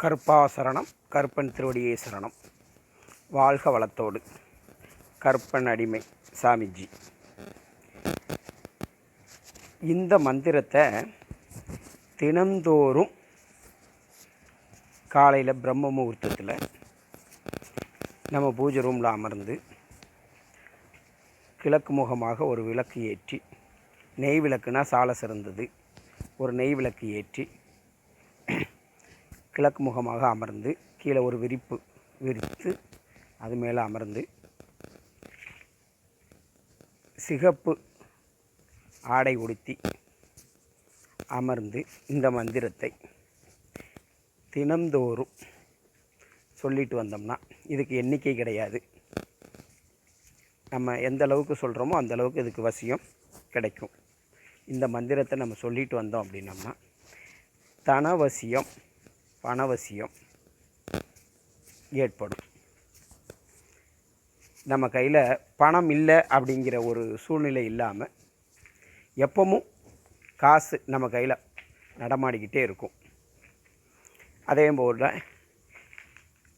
கற்பாசரணம் கற்பன் திருவடியே சரணம். வாழ்க வளத்தோடு. கற்பன் அடிமை சாமிஜி. இந்த மந்திரத்தை தினந்தோறும் காலையில் பிரம்ம முகூர்த்தத்தில் நம்ம பூஜை ரூமில் அமர்ந்து கிழக்கு முகமாக ஒரு விளக்கு ஏற்றி நெய் விளக்குனா சால சிறந்தது. ஒரு நெய் விளக்கு ஏற்றி கிழக்கு முகமாக அமர்ந்து கீழே ஒரு விரிப்பு விரித்து அது மேலே அமர்ந்து சிகப்பு ஆடை உடுத்தி அமர்ந்து இந்த மந்திரத்தை தினந்தோறும் சொல்லிட்டு வந்தோம்னா இதுக்கு எண்ணிக்கை கிடையாது. நம்ம எந்த அளவுக்கு சொல்கிறோமோ அந்த அளவுக்கு இதுக்கு வசியம் கிடைக்கும். இந்த மந்திரத்தை நம்ம சொல்லிட்டு வந்தோம் அப்படின்னம்னா தனவசியம் பணவசியம் ஏற்படும். நம்ம கையில் பணம் இல்லை அப்படிங்கிற ஒரு சூழ்நிலை இல்லாமல் எப்பவும் காசு நம்ம கையில் நடமாடிக்கிட்டே இருக்கும். அதே போல்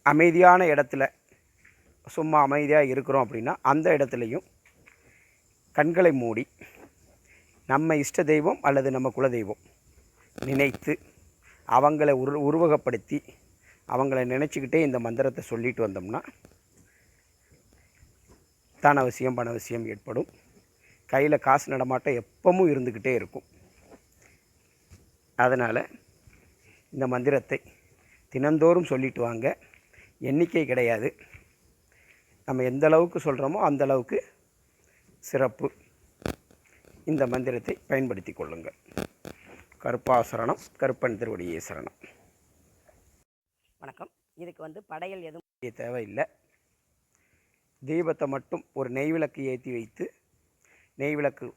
அமைதியான இடத்துல சும்மா அமைதியாக இருக்கிறோம் அப்படின்னா அந்த இடத்துலையும் கண்களை மூடி நம்ம இஷ்ட தெய்வம் அல்லது நம்ம குலதெய்வம் நினைத்து அவங்கள உரு உருவகப்படுத்தி அவங்கள நினச்சிக்கிட்டே இந்த மந்திரத்தை சொல்லிட்டு வந்தோம்னா தான அவசியம் பண அவசியம் ஏற்படும். கையில் காசு நடமாட்டம் எப்பவும் இருந்துக்கிட்டே இருக்கும். அதனால் இந்த மந்திரத்தை தினந்தோறும் சொல்லிட்டு வாங்க. எண்ணிக்கை கிடையாது. நம்ம எந்த அளவுக்கு சொல்கிறோமோ அந்த அளவுக்கு சிறப்பு. இந்த மந்திரத்தை பயன்படுத்தி கொள்ளுங்கள். கருப்பாசரணம் கருப்பன் திருவடியே சரணம். வணக்கம். இதுக்கு வந்து படையல் எதுவும் தேவையில்லை. தீபத்தை மட்டும் ஒரு நெய் விளக்கு ஏற்றி வைத்து நெய் விளக்கு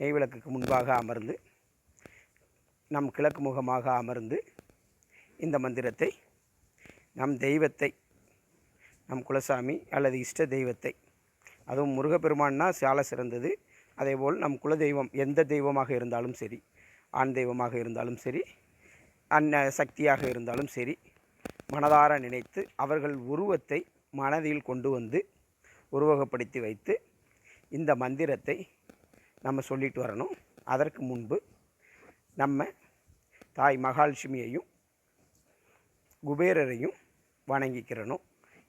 நெய் விளக்குக்கு முன்பாக அமர்ந்து நம் கிழக்கு முகமாக அமர்ந்து இந்த மந்திரத்தை நம் தெய்வத்தை நம் குலசாமி அல்லது இஷ்ட தெய்வத்தை அதுவும் முருகப்பெருமான்னா சால சிறந்தது. அதேபோல் நம் குலதெய்வம் எந்த தெய்வமாக இருந்தாலும் சரி ஆண் தெய்வமாக இருந்தாலும் சரி அன்ன சக்தியாக இருந்தாலும் சரி மனதார நினைத்து அவர்கள் உருவத்தை மனதில் கொண்டு வந்து உருவகப்படுத்தி வைத்து இந்த மந்திரத்தை நம்ம சொல்லிட்டு வரணும். அதற்கு முன்பு நம்ம தாய் மகாலட்சுமியையும் குபேரரையும் வணங்கிக்கிறணும்.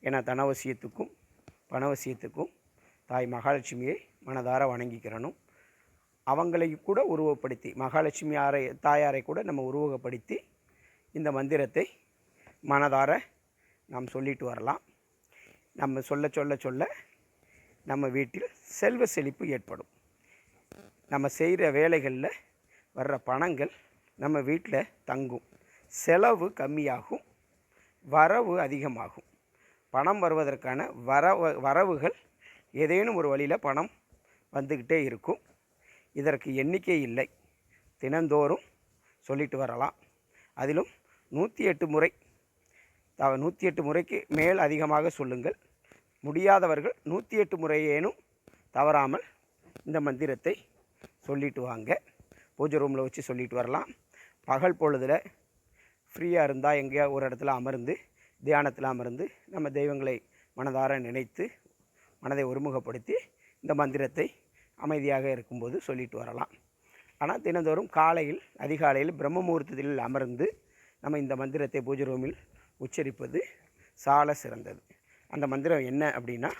ஏன்னா தனவசியத்துக்கும் பணவசியத்துக்கும் தாய் மகாலட்சுமியை மனதார வணங்கிக்கிறணும். அவங்களை கூட உருவப்படுத்தி மகாலட்சுமி ஆரை தாயாரை கூட நம்ம உருவகப்படுத்தி இந்த மந்திரத்தை மனதார நாம் சொல்லிட்டு வரலாம். நம்ம சொல்ல சொல்ல சொல்ல நம்ம வீட்டில் செல்வ செழிப்பு ஏற்படும். நம்ம செய்கிற வேலைகளில் வர்ற பணங்கள் நம்ம வீட்டில் தங்கும். செலவு கம்மியாகும் வரவு அதிகமாகும். பணம் வருவதற்கான வரவு வரவுகள் ஏதேனும் ஒரு வழியில் பணம் வந்துக்கிட்டே இருக்கும். இதற்கு எண்ணிக்கை இல்லை. தினந்தோறும் சொல்லிட்டு வரலாம். அதிலும் நூற்றி எட்டு முறை த நூற்றி எட்டு முறைக்கு மேல் அதிகமாக சொல்லுங்கள். முடியாதவர்கள் நூற்றி எட்டு முறையேனும் தவறாமல் இந்த மந்திரத்தை சொல்லிட்டு வாங்க. பூஜை ரூமில் வச்சு சொல்லிட்டு வரலாம். பகல் பொழுதில் ஃப்ரீயாக இருந்தால் எங்கேயா ஒரு இடத்துல அமர்ந்து தியானத்தில் அமர்ந்து நம்ம தெய்வங்களை மனதார நினைத்து மனதை ஒருமுகப்படுத்தி இந்த மந்திரத்தை அமைதியாக இருக்கும்போது சொல்லிட்டு வரலாம். ஆனால் தினந்தோறும் காலையில் அதிகாலையில் பிரம்ம முகூர்த்தத்தில் அமர்ந்து நம்ம இந்த மந்திரத்தை பூஜை ரூமில் உச்சரிப்பது சால சிறந்தது. அந்த மந்திரம் என்ன அப்படின்னா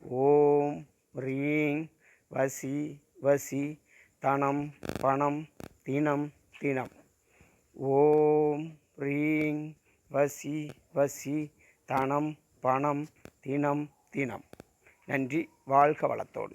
ஓம் ரீங் வசி வசி தனம் பணம் தினம் தினம். ஓம் ரீங் வசி வசி தனம் பணம் தினம் தினம். நன்றி வாழ்க வளத்தோடு.